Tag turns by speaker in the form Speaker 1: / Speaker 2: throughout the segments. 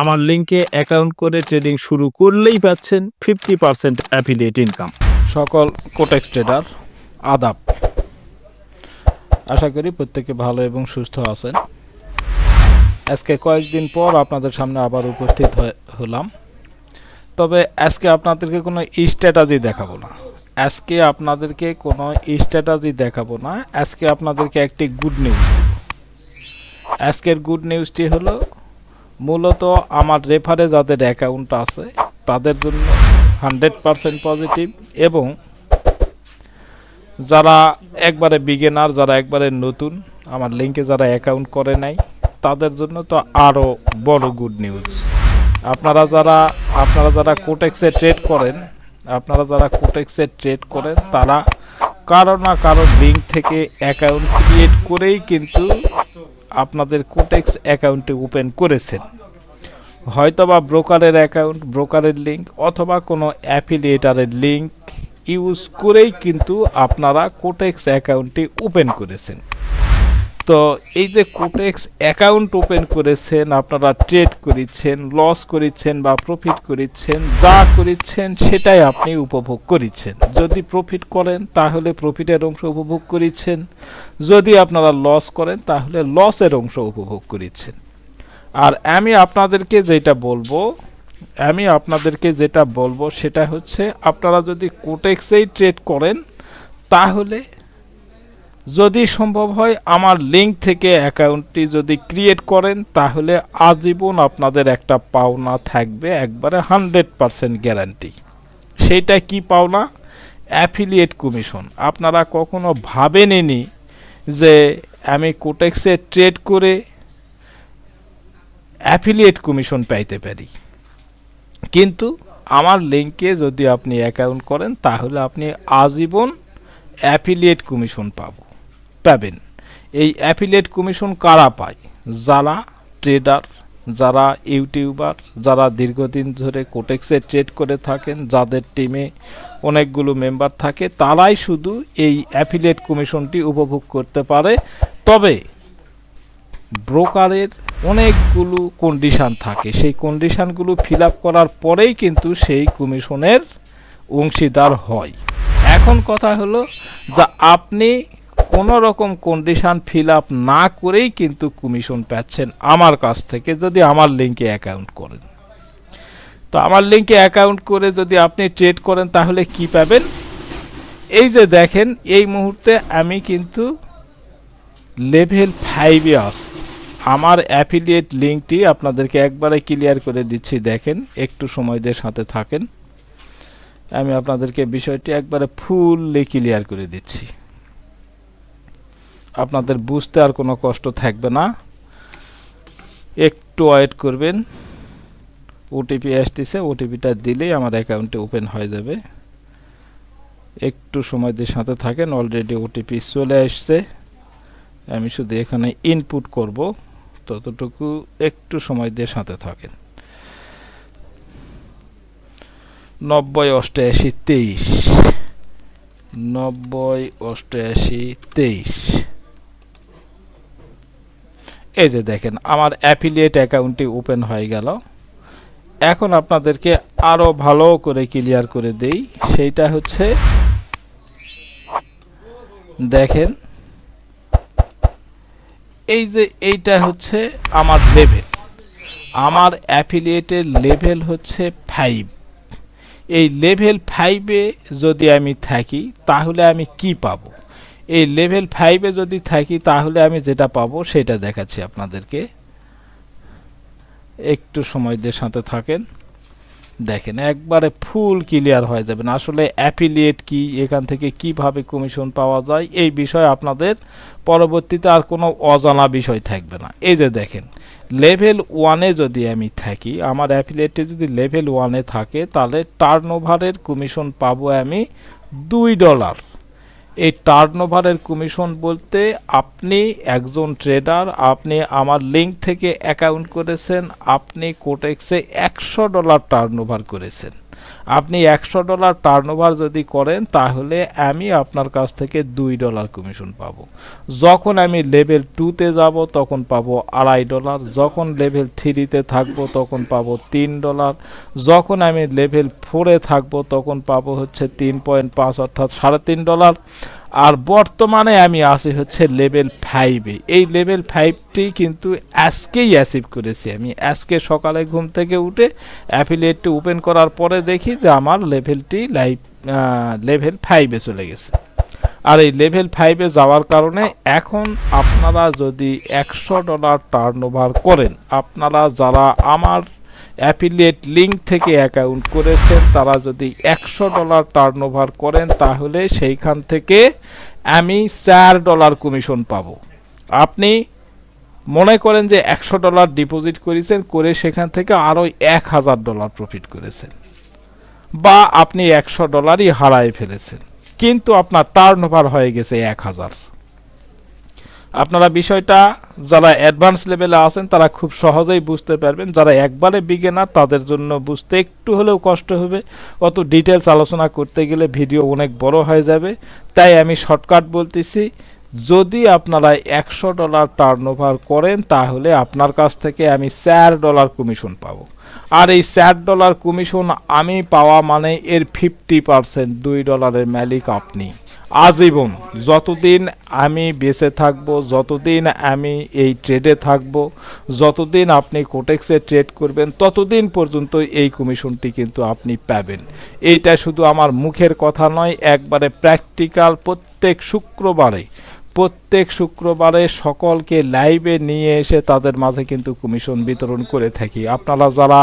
Speaker 1: আমার লিঙ্কে অ্যাকাউন্ট করে ট্রেডিং শুরু করলেই পাচ্ছেন ফিফটি পার্সেন্ট অ্যাফিলিয়েট ইনকাম
Speaker 2: সকল কোটেক্স ট্রেডার আদাব। আশা করি প্রত্যেকে ভালো এবং সুস্থ আছেন। আজকে কয়েকদিন পর আপনাদের সামনে আবার উপস্থিত হলাম। তবে আজকে আপনাদেরকে কোনো স্ট্র্যাটাজি দেখাবো না। আজকে আপনাদেরকে কোনো স্ট্র্যাটাজি দেখাবো না। আজকে আপনাদেরকে একটি গুড নিউজ আজকের গুড নিউজটি হলো মূলত আমার রেফারে যাদের অ্যাকাউন্ট আছে, তাদের জন্য হান্ড্রেড পারসেন্ট পজিটিভ এবং যারা একবারে বিগেনার যারা একবারে নতুন, আমার লিঙ্কে যারা অ্যাকাউন্ট করে নাই, তাদের জন্য তো আরও বড় গুড নিউজ আপনারা যারা আপনারা যারা কোটেক্সে ট্রেড করেন, আপনারা যারা কোটেক্সে ট্রেড করেন, তারা কারও না কারও লিঙ্ক থেকে অ্যাকাউন্ট ক্রিয়েট করেই কিন্তু আপনাদের কোটেক্স অ্যাকাউন্টে ওপেন করেছেন। হয়তোবা ব্রোকারের অ্যাকাউন্ট ব্রোকারের লিঙ্ক অথবা কোনো অ্যাফিলিয়েটারের লিঙ্ক ইউজ করেই কিন্তু আপনারা কোটেক্স অ্যাকাউন্টটি ওপেন করেছেন। তো এই যে কোটেক্স অ্যাকাউন্ট ওপেন করেছেন, আপনারা ট্রেড করেছেন লস করেছেন বা প্রফিট করেছেন, যা করেছেন সেটাই আপনি উপভোগ করেছেন। যদি প্রফিট করেন, তাহলে প্রফিটের অংশ উপভোগ করেছেন। যদি আপনারা লস করেন, তাহলে লসের অংশ উপভোগ করেছেন। আর আমি আপনাদেরকে যেটা বলব, আমি আপনাদেরকে যেটা বলব, সেটা হচ্ছে আপনারা যদি কোটেক্সেই ট্রেড করেন, তাহলে যদি সম্ভব হয়, আমার লিঙ্ক থেকে অ্যাকাউন্টটি যদি ক্রিয়েট করেন, তাহলে আজীবন আপনাদের একটা পাওনা থাকবে, একবারে হান্ড্রেড পারসেন্ট গ্যারান্টি সেইটা কি পাওনা? অ্যাফিলিয়েট কমিশন আপনারা কখনো ভাবেননি যে আমি কোটেক্সে ট্রেড করে অ্যাফিলিয়েট কমিশন পাইতে পারি। কিন্তু আমার লিঙ্কে যদি আপনি অ্যাকাউন্ট করেন, তাহলে আপনি আজীবন অ্যাফিলিয়েট কমিশন পাব। পাবেন। এই অ্যাফিলিয়েট কমিশন কারা পায়? যারা ট্রেডার যারা ইউটিউবার যারা দীর্ঘদিন ধরে কোটেক্সে ট্রেড করে থাকেন, যাদের টিমে অনেকগুলো মেম্বার থাকে, তারাই শুধু এই অ্যাফিলিয়েট কমিশনটি উপভোগ করতে পারে। তবে ব্রোকারের অনেকগুলো কন্ডিশান থাকে। সেই কন্ডিশানগুলো ফিল আপ করার পরেই কিন্তু সেই কমিশনের অংশীদার হয়। এখন কথা হলো যা আপনি কোনো রকম কন্ডিশান ফিল আপ না করেই কিন্তু কমিশন পাচ্ছেন আমার কাছ থেকে যদি আমার লিঙ্কে অ্যাকাউন্ট করেন। তো আমার লিঙ্কে অ্যাকাউন্ট করে যদি আপনি ট্রেড করেন তাহলে কি পাবেন? এই যে দেখেন, এই মুহূর্তে আমি কিন্তু লেভেল ফাইভে আছি। আমার অ্যাফিলিয়েট লিঙ্কটি আপনাদেরকে একবারে ক্লিয়ার করে দিচ্ছি, দেখেন, একটু সময়দের সাথে থাকেন। আমি আপনাদেরকে বিষয়টি একবারে ফুললি ক্লিয়ার করে দিচ্ছি। আপনাদের বুঝতে আর কোনো কষ্ট থাকবে না। একটু ওয়েট করবেন। ওটিপি আসতেছে ওটিপিটা দিলেই আমার অ্যাকাউন্টে ওপেন হয়ে যাবে। একটু সময় দিয়ে সাথে থাকেন অলরেডি ওটিপি চলে আসছে। আমি শুধু এখানে ইনপুট করব, ততটুকু একটু সময় দিয়ে সাথে থাকেন। নব্বই অষ্টআশি তেইশ। নব্বই অষ্টআশি তেইশ। এই যে দেখেন, আমার অ্যাফিলিয়েট অ্যাকাউন্টটি ওপেন হয়ে গেল। এখন আপনাদেরকে আরও ভালো করে ক্লিয়ার করে দেই, সেইটা হচ্ছে, দেখেন, এই যে এইটা হচ্ছে আমার লেভেল আমার অ্যাফিলিয়েটের লেভেল হচ্ছে ফাইভ এই লেভেল ফাইভে যদি আমি থাকি, তাহলে আমি কি পাবো? এই লেভেল ফাইভে যদি থাকি, তাহলে আমি যেটা পাবো, সেটা দেখাচ্ছি আপনাদেরকে। একটু সময় দিয়ে সাথে থাকেন। দেখেন, একবারে ফুল ক্লিয়ার হয়ে যাবেন আসলে অ্যাফিলিয়েট কি, এখান থেকে কীভাবে কমিশন পাওয়া যায়, এই বিষয়ে আপনাদের পরবর্তীতে আর কোনো অজানা বিষয় থাকবে না। এই যে দেখেন লেভেল ওয়ানে যদি আমি থাকি, আমার অ্যাফিলিয়েটে যদি লেভেল ওয়ানে থাকে, তাহলে টার্ন কমিশন পাবো আমি দুই ডলার এই টার্ন ওভারের কমিশন বলতে আপনি একজন ট্রেডার আপনি আমার লিঙ্ক থেকে অ্যাকাউন্ট করেছেন, আপনি কোটেক্সে একশো ডলার টার্ন ওভার করেছেন। আপনি একশো ডলার টার্নওভার যদি করেন, তাহলে আমি আপনার কাছ থেকে দুই ডলার কমিশন পাব। যখন আমি লেভেল টুতে যাব, তখন পাব আড়াই ডলার। যখন লেভেল থ্রিতে থাকব, তখন পাব তিন ডলার। যখন আমি লেভেল ফোরে থাকব, তখন পাবো হচ্ছে তিন পয়েন্ট পাঁচ অর্থাৎ সাড়ে তিন ডলার। আর বর্তমানে আমি আছি হচ্ছে লেভেল ফাইভে এই লেভেল ফাইভটি কিন্তু আজকেই অ্যাচিভ করেছি আমি। আজকে সকালে ঘুম থেকে উঠে অ্যাফিলিয়েটটি ওপেন করার পরে দেখি যে আমার লেভেলটি লাইভ লেভেল ফাইভে চলে গেছে। আর এই লেভেল ফাইভে যাওয়ার কারণে এখন আপনারা যদি একশো ডলার টার্ন করেন, আপনারা যারা আমার অ্যাফিলিয়েট লিঙ্ক থেকে অ্যাকাউন্ট করেছেন, তারা যদি একশো ডলার টার্ন করেন, তাহলে সেইখান থেকে আমি চার ডলার কমিশন পাবো। আপনি মনে করেন যে একশো ডলার ডিপোজিট করেছেন, করে সেখান থেকে আরও এক হাজার ডলার প্রফিট করেছেন। বা আপনি একশো ডলারই হারায় ফেলেছেন। কিন্তু আপনার টার্ন হয়ে গেছে এক হাজার। আপনারা বিষয়টা যারা অ্যাডভান্স লেভেলে আছেন, তারা খুব সহজেই বুঝতে পারবেন। যারা একবারে বিগেনার তাদের জন্য বুঝতে একটু হলেও কষ্ট হবে। অত ডিটেলস আলোচনা করতে গেলে ভিডিও অনেক বড় হয়ে যাবে। তাই আমি শর্টকাট বলতেছি, যদি আপনারা একশো ডলার টার্ন করেন, তাহলে আপনার কাছ থেকে আমি চার ডলার কমিশন পাব। আর এই চার ডলার কমিশন আমি পাওয়া মানে এর ফিফটি পার্সেন্ট দুই ডলারের মালিক আপনি। আজীবন যতদিন আমি বেঁচে থাকব, যতদিন আমি এই ট্রেডে থাকব, যতদিন আপনি কোটেক্সে ট্রেড করবেন, ততদিন পর্যন্ত এই কমিশনটি কিন্তু আপনি পাবেন। এইটা শুধু আমার মুখের কথা নয়, একবারে প্র্যাকটিক্যাল প্রত্যেক শুক্রবারে প্রত্যেক শুক্রবারে সকলকে লাইভে নিয়ে এসে তাদের মাঝে কিন্তু কমিশন বিতরণ করে থাকি। আপনারা যারা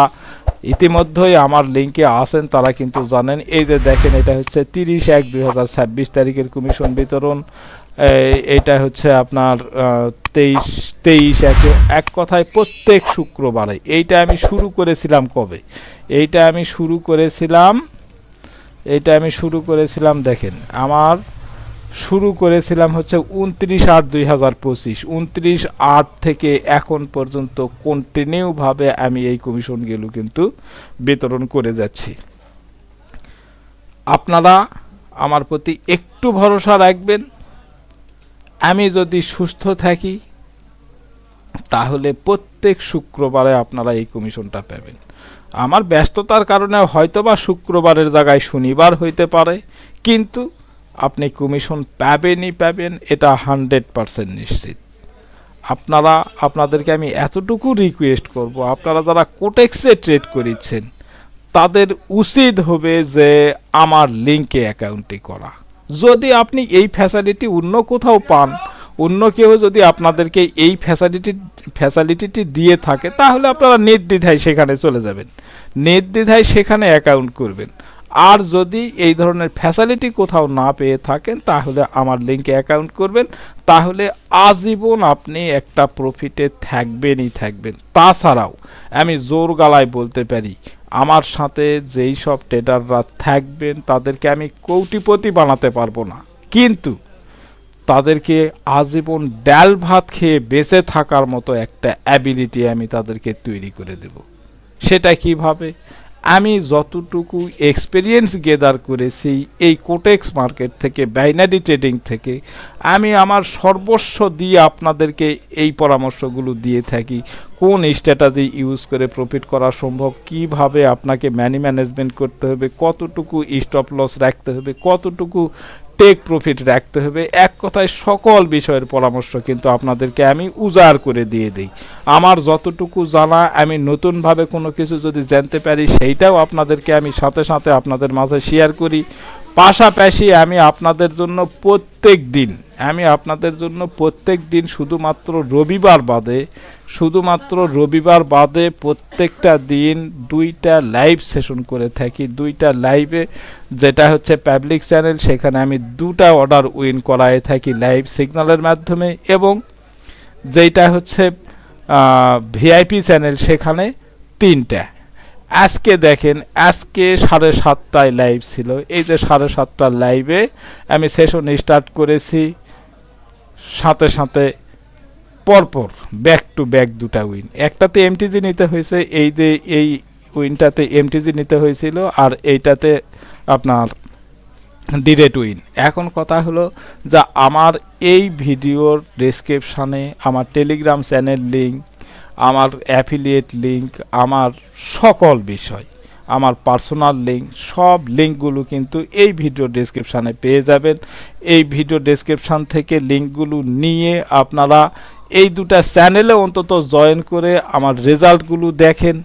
Speaker 2: ইতিমধ্যেই আমার লিঙ্কে আসেন তারা কিন্তু জানেন, এই যে দেখেন, এটা হচ্ছে তিরিশ এক দুই হাজার ছাব্বিশ তারিখের কমিশন বিতরণ। এটা হচ্ছে আপনার তেইশ তেইশ একে, এক কথায় প্রত্যেক শুক্রবারে। এইটা আমি শুরু করেছিলাম কবে? এইটা আমি শুরু করেছিলাম, এইটা আমি শুরু করেছিলাম দেখেন, আমার শুরু করেছিলাম হচ্ছে উনত্রিশ আট দুই হাজার পঁচিশ। উনত্রিশ আট থেকে এখন পর্যন্ত কন্টিনিউভাবে আমি এই কমিশনগুলো কিন্তু বিতরণ করে যাচ্ছি। আপনারা আমার প্রতি একটু ভরসা রাখবেন। আমি যদি সুস্থ থাকি, তাহলে প্রত্যেক শুক্রবারে আপনারা এই কমিশনটা পাবেন। আমার ব্যস্ততার কারণে হয়তোবা শুক্রবারের জায়গায় শনিবার হইতে পারে, কিন্তু আপনি কমিশন পাবেনই পাবেন, এটা হান্ড্রেড পারসেন্ট নিশ্চিত। আপনারা, আপনাদেরকে আমি এতটুকু রিকোয়েস্ট করব, আপনারা যারা কোটেক্সে ট্রেড করিচ্ছেন তাদের উচিত হবে যে আমার লিঙ্কে অ্যাকাউন্টটি করা। যদি আপনি এই ফ্যাসিলিটি অন্য কোথাও পান, অন্য কেউ যদি আপনাদেরকে এই ফ্যাসিলিটি ফ্যাসিলিটিটি দিয়ে থাকে, তাহলে আপনারা নির্দ্বিধায় সেখানে চলে যাবেন। নির্দ্বিধায় সেখানে অ্যাকাউন্ট করবেন। আর যদি এই ধরনের ফ্যাসিলিটি কোথাও না পেয়ে থাকেন, তাহলে আমার লিঙ্কে অ্যাকাউন্ট করবেন। তাহলে আজীবন আপনি একটা প্রফিটে থাকবেনই থাকবেন। তাছাড়াও আমি জোর গলায় বলতে পারি, আমার সাথে যেই সব ট্রেডাররা থাকবেন, তাদেরকে আমি কৌটিপতি বানাতে পারব না। কিন্তু তাদেরকে আজীবন ডাল ভাত খেয়ে বেঁচে থাকার মতো একটা অ্যাবিলিটি আমি তাদেরকে তৈরি করে দেব। সেটা কীভাবে? আমি যতটুকু এক্সপিরিয়েন্স গেদার করেছি এই কোটেক্স মার্কেট থেকে বাইনারি ট্রেডিং থেকে, আমি আমার সর্বস্ব দিয়ে আপনাদেরকে এই পরামর্শগুলো দিয়ে থাকি। কোন স্ট্র্যাটাজি ইউজ করে প্রফিট করা সম্ভব? কীভাবে আপনাকে ম্যানি ম্যানেজমেন্ট করতে হবে? কতটুকু স্টপ লস রাখতে হবে? কতটুকু টেক প্রফিট রাখতে হবে। এক কথায় সকল বিষয়ের পরামর্শ কিন্তু আপনাদেরকে আমি উজাড় করে দিয়ে দিই। আমার যতটুকু জানা, আমি নতুনভাবে কোনো কিছু যদি জানতে পারি, সেইটাও আপনাদেরকে আমি সাথে সাথে আপনাদের মাঝে শেয়ার করি। পাশাপাশি আমি আপনাদের জন্য প্রত্যেক দিন, আমি আপনাদের জন্য প্রত্যেক দিন শুধুমাত্র রবিবার বাদে, শুধুমাত্র রবিবার বাদে প্রত্যেকটা দিন দুইটা লাইভ সেশন করে থাকি। দুইটা লাইভে যেটা হচ্ছে পাবলিক চ্যানেল সেখানে আমি দুটা অর্ডার উইন করায় থাকি লাইভ সিগন্যালের মাধ্যমে এবং যেটা হচ্ছে ভিআইপি চ্যানেল সেখানে তিনটা। আজকে দেখেন, আজকে সাড়ে সাতটায় লাইভ ছিল। এই যে সাড়ে সাতটার লাইভে আমি সেশন স্টার্ট করেছি সাথে সাথে পরপর ব্যাক টু ব্যাক দুটা উইন একটাতে এমটিজি নিতে হয়েছে, এই যে, এই উইনটাতে এমটিজি নিতে হয়েছিল আর এইটাতে আপনার ডিরেট উইন এখন কথা হলো যা আমার এই ভিডিওর ডেসক্রিপশানে আমার টেলিগ্রাম চ্যানেল লিঙ্ক আমার অ্যাফিলিয়েট লিঙ্ক আমার সকল বিষয়, আমার পার্সোনাল লিঙ্ক সব লিঙ্কগুলো কিন্তু এই ভিডিও ডেসক্রিপশানে পেয়ে যাবেন। এই ভিডিও ডেসক্রিপশান থেকে লিঙ্কগুলো নিয়ে আপনারা এই দুটা চ্যানেলে অন্তত জয়েন করে আমার রেজাল্টগুলো দেখেন।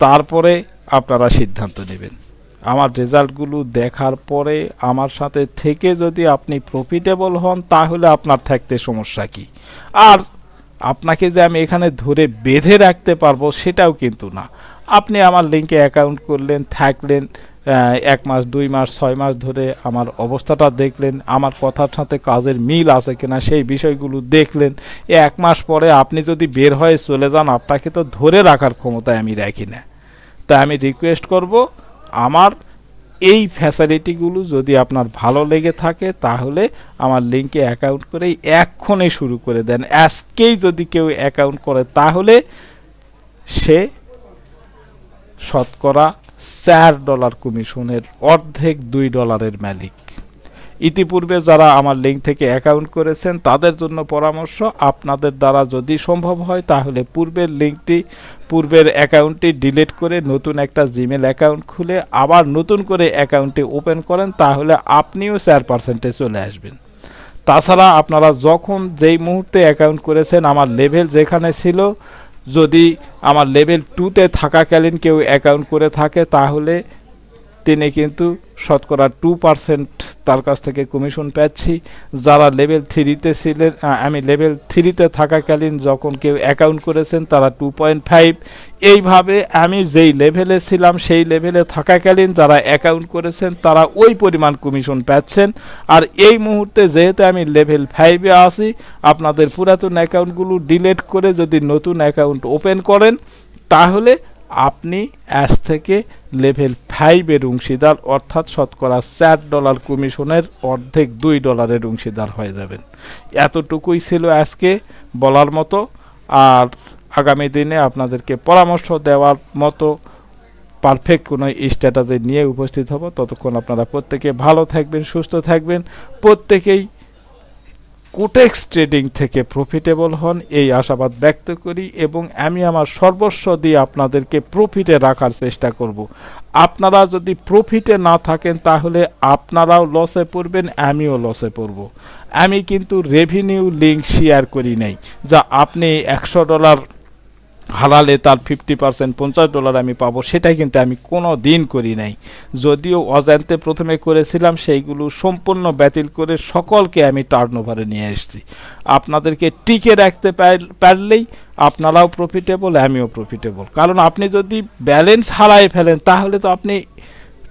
Speaker 2: তারপরে আপনারা সিদ্ধান্ত নেবেন। আমার রেজাল্টগুলো দেখার পরে আমার সাথে থেকে যদি আপনি প্রফিটেবল হন, তাহলে আপনার থাকতে সমস্যা কি? আর আপনাকে যে আমি এখানে ধরে বেঁধে রাখতে পারব সেটাও কিন্তু না। আপনি আমার লিঙ্কে অ্যাকাউন্ট করলেন, থাকলেন এক মাস, দুই মাস, ছয় মাস ধরে আমার অবস্থাটা দেখলেন, আমার কথার সাথে কাজের মিল আছে কিনা সেই বিষয়গুলো দেখলেন এক মাস পরে আপনি যদি বের হয়ে চলে যান, আপনাকে তো ধরে রাখার ক্ষমতায় আমি রাখি না। তাই আমি রিকোয়েস্ট করব, আমার এই ফ্যাসিলিটিগুলো যদি আপনার ভালো লেগে থাকে, তাহলে আমার লিঙ্কে অ্যাকাউন্ট করে এক্ষণে শুরু করে দেন। আজকেই যদি কেউ অ্যাকাউন্ট করে, তাহলে সে শতকরা চার ডলার কমিশনের অর্ধেক দুই ডলারের মালিক। ইতিপূর্বে যারা আমার লিঙ্ক থেকে অ্যাকাউন্ট করেছেন, তাদের জন্য পরামর্শ, আপনাদের দ্বারা যদি সম্ভব হয়, তাহলে পূর্বের লিঙ্কটি পূর্বের অ্যাকাউন্টটি ডিলিট করে নতুন একটা জিমেল অ্যাকাউন্ট খুলে আবার নতুন করে অ্যাকাউন্টটি ওপেন করেন, তাহলে আপনিও চার পার্সেন্টে চলে আসবেন। তাছাড়া আপনারা যখন যেই মুহূর্তে অ্যাকাউন্ট করেছেন, আমার লেভেল যেখানে ছিল, যদি আমার লেভেল টুতে থাকাকালীন কেউ অ্যাকাউন্ট করে থাকে, তাহলে তিনি কিন্তু শতকরা টু পার্সেন্ট তার কাছ থেকে কমিশন পাচ্ছি যারা লেভেল থ্রিতে ছিলেন আমি লেভেল থ্রিতে থাকাকালীন যখন কেউ অ্যাকাউন্ট করেছেন, তারা টু পয়েন্ট ফাইভ এইভাবে আমি যেই লেভেলে ছিলাম, সেই লেভেলে থাকাকালীন যারা অ্যাকাউন্ট করেছেন, তারা ওই পরিমাণ কমিশন পাচ্ছেন আর এই মুহূর্তে যেহেতু আমি লেভেল ফাইভে আসি আপনাদের পুরাতন অ্যাকাউন্টগুলো ডিলিট করে যদি নতুন অ্যাকাউন্ট ওপেন করেন, তাহলে আপনি আজ থেকে লেভেল ফাইভের অংশীদার, অর্থাৎ শতকরা চার ডলার কমিশনের অর্ধেক দুই ডলারের অংশীদার হয়ে যাবেন। এতটুকুই ছিল আজকে বলার মতো। আর আগামী দিনে আপনাদেরকে পরামর্শ দেওয়ার মতো পারফেক্ট কোনো স্ট্র্যাটাজি নিয়ে উপস্থিত হব। ততক্ষণ আপনারা প্রত্যেকে ভালো থাকবেন, সুস্থ থাকবেন। প্রত্যেকেই কোটেক্স ট্রেডিং থেকে প্রফিটেবল হন, এই আশাবাদ ব্যক্ত করি এবং আমি আমার সর্বস্ব দিয়ে আপনাদেরকে প্রফিটে রাখার চেষ্টা করব। আপনারা যদি প্রফিটে না থাকেন, তাহলে আপনারাও লসে পড়বেন, আমিও লসে পড়ব। আমি কিন্তু রেভিনিউ লিঙ্ক শেয়ার করি নাই, যা আপনি একশো ডলার হারালে তার ফিফটি পার্সেন্ট পঞ্চাশ ডলার আমি পাবো, সেটাই কিন্তু আমি কোনো দিন করি নাই। যদিও অজান্তে প্রথমে করেছিলাম, সেইগুলো সম্পূর্ণ বাতিল করে সকলকে আমি টার্ন ওভারে নিয়ে এসেছি। আপনাদেরকে টিকে রাখতে পার- পারলেই আপনারাও প্রফিটেবল আমিও প্রফিটেবল কারণ আপনি যদি ব্যালেন্স হারায় ফেলেন, তাহলে তো আপনি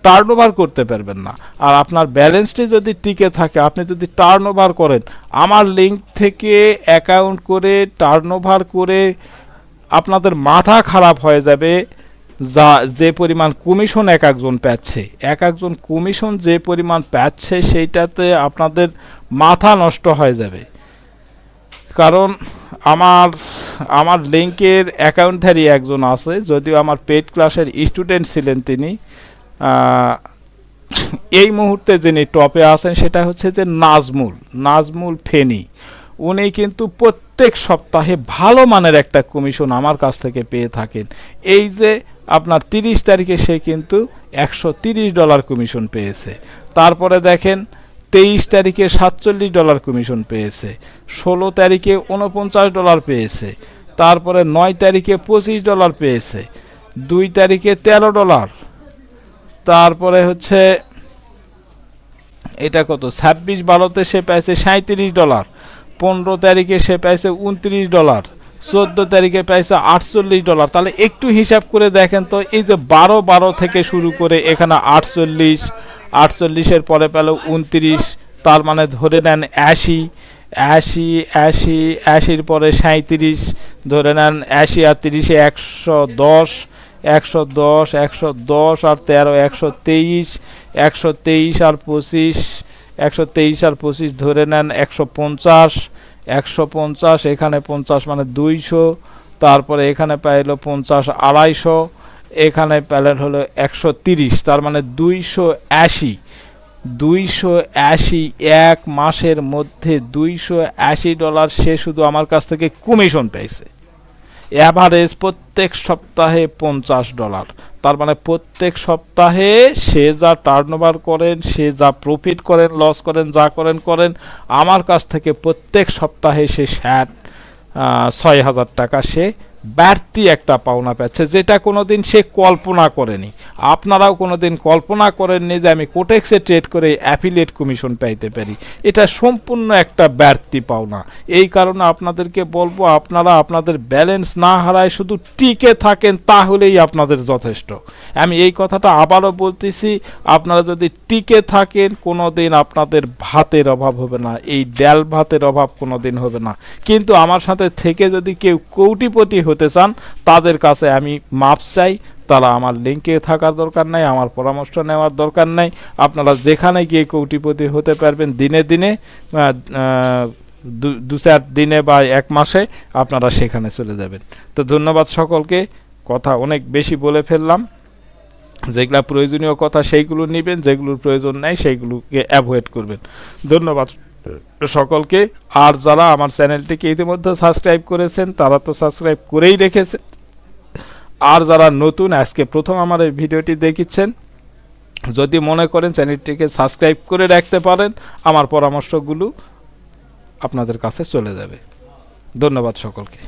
Speaker 2: টার্ন ওভার করতে পারবেন না। আর আপনার ব্যালেন্সটি যদি টিকে থাকে, আপনি যদি টার্ন ওভার করেন, আমার লিঙ্ক থেকে অ্যাকাউন্ট করে টার্ন ওভার করে আপনাদের মাথা খারাপ হয়ে যাবে যা যে পরিমাণ কমিশন এক একজন পাচ্ছে। এক একজন কমিশন যে পরিমাণ পাচ্ছে সেইটাতে আপনাদের মাথা নষ্ট হয়ে যাবে। কারণ আমার আমার লিঙ্কের অ্যাকাউন্টধারী একজন আছে, যদিও আমার পেড ক্লাসের স্টুডেন্ট ছিলেন তিনি। এই মুহূর্তে যিনি টপে আছেন সেটা হচ্ছে যে নাজমুল নাজমুল ফেনি। উনি কিন্তু প্রত্যেক সপ্তাহে ভালো মানের একটা কমিশন আমার কাছ থেকে পেয়ে থাকেন। এই যে আপনার তিরিশ তারিখে সে কিন্তু একশো তিরিশ ডলার কমিশন পেয়েছে। তারপরে দেখেন, তেইশ তারিখে সাতচল্লিশ ডলার কমিশন পেয়েছে, ষোলো তারিখে উনপঞ্চাশ ডলার পেয়েছে, তারপরে নয় তারিখে পঁচিশ ডলার পেয়েছে, দুই তারিখে তেরো ডলার, তারপরে হচ্ছে এটা কত? ছাব্বিশ বারোতে সে পেয়েছে সাঁত্রিশ ডলার পনেরো তারিখে সে পেয়েছে উনত্রিশ ডলার, চোদ্দ তারিখে পেয়েছে আটচল্লিশ ডলার। তাহলে একটু হিসাব করে দেখেন তো, এই যে বারো বারো থেকে শুরু করে এখানে আটচল্লিশ, আটচল্লিশের পরে পেল উনত্রিশ, তার মানে ধরে নেন আশি আশি আশি, আশির পরে সাঁত্রিশ ধরে নেন আশি আর তিরিশে একশো দশ একশো দশ একশো দশ আর তেরো, একশো তেইশ একশো তেইশ আর পঁচিশ, একশো তেইশ আর পঁচিশ, ধরে নেন একশো পঞ্চাশ একশো পঞ্চাশ, এখানে পঞ্চাশ মানে দুইশো, তারপরে এখানে পাইলো পঞ্চাশ আড়াইশো, এখানে প্যালেট হলো একশো তিরিশ, তার মানে দুইশো আশি। দুইশো আশি এক মাসের মধ্যে দুইশো আশি ডলার সে শুধু আমার কাছ থেকে কমিশন পেয়েছে। অ্যাভারেজ প্রত্যেক সপ্তাহে পঞ্চাশ ডলার। তার মানে প্রত্যেক সপ্তাহে সে যা টার্নওভার করেন, সে যা প্রফিট করেন লস করেন, যা করেন করেন, আমার কাছ থেকে প্রত্যেক সপ্তাহে সে ষাট ছয় হাজার টাকা সে বাড়তি একটা পাওনা পাচ্ছে যেটা কোনোদিন সে কল্পনা করেনি। আপনারাও কোনোদিন কল্পনা করেননি যে আমি কোটেক্সে ট্রেড করে অ্যাফিলিয়েট কমিশন পাইতে পারি। এটা সম্পূর্ণ একটা বাড়তি পাওনা। এই কারণে আপনাদেরকে বলব, আপনারা আপনাদের ব্যালেন্স না হারায় শুধু টিকে থাকেন, তাহলেই আপনাদের যথেষ্ট। আমি এই কথাটা আবারও বলতেছি, আপনারা যদি টিকে থাকেন কোনো দিন আপনাদের ভাতের অভাব হবে না, এই ডাল ভাতের অভাব কোনো দিন হবে না। কিন্তু আমার সাথে থেকে যদি কেউ কৌটিপতি হতে চান, তাদের কাছে আমি মাপ চাই, তারা আমার লিঙ্কে থাকার দরকার নাই, আমার পরামর্শ নেওয়ার দরকার নাই। আপনারা যেখানে গিয়ে কৌটিপতি হতে পারবেন, দিনে দিনে দু চার দিনে বা এক মাসে আপনারা সেখানে চলে যাবেন। তো ধন্যবাদ সকলকে। কথা অনেক বেশি বলে ফেললাম। যেগুলা প্রয়োজনীয় কথা সেইগুলো নেবেন, যেগুলোর প্রয়োজন নেই সেইগুলোকে অ্যাভয়েড করবেন। ধন্যবাদ। সকলকে, আর যারা আমার চ্যানেলটিকে ইতিমধ্যে সাবস্ক্রাইব করেছেন, তারা তো সাবস্ক্রাইব করেই রেখেছে আর যারা নতুন, আজকে প্রথম আমার এই ভিডিওটি দেখিচ্ছেন, যদি মনে করেন চ্যানেলটিকে সাবস্ক্রাইব করে রাখতে পারেন, আমার পরামর্শগুলো আপনাদের কাছে চলে যাবে। ধন্যবাদ সকলকে।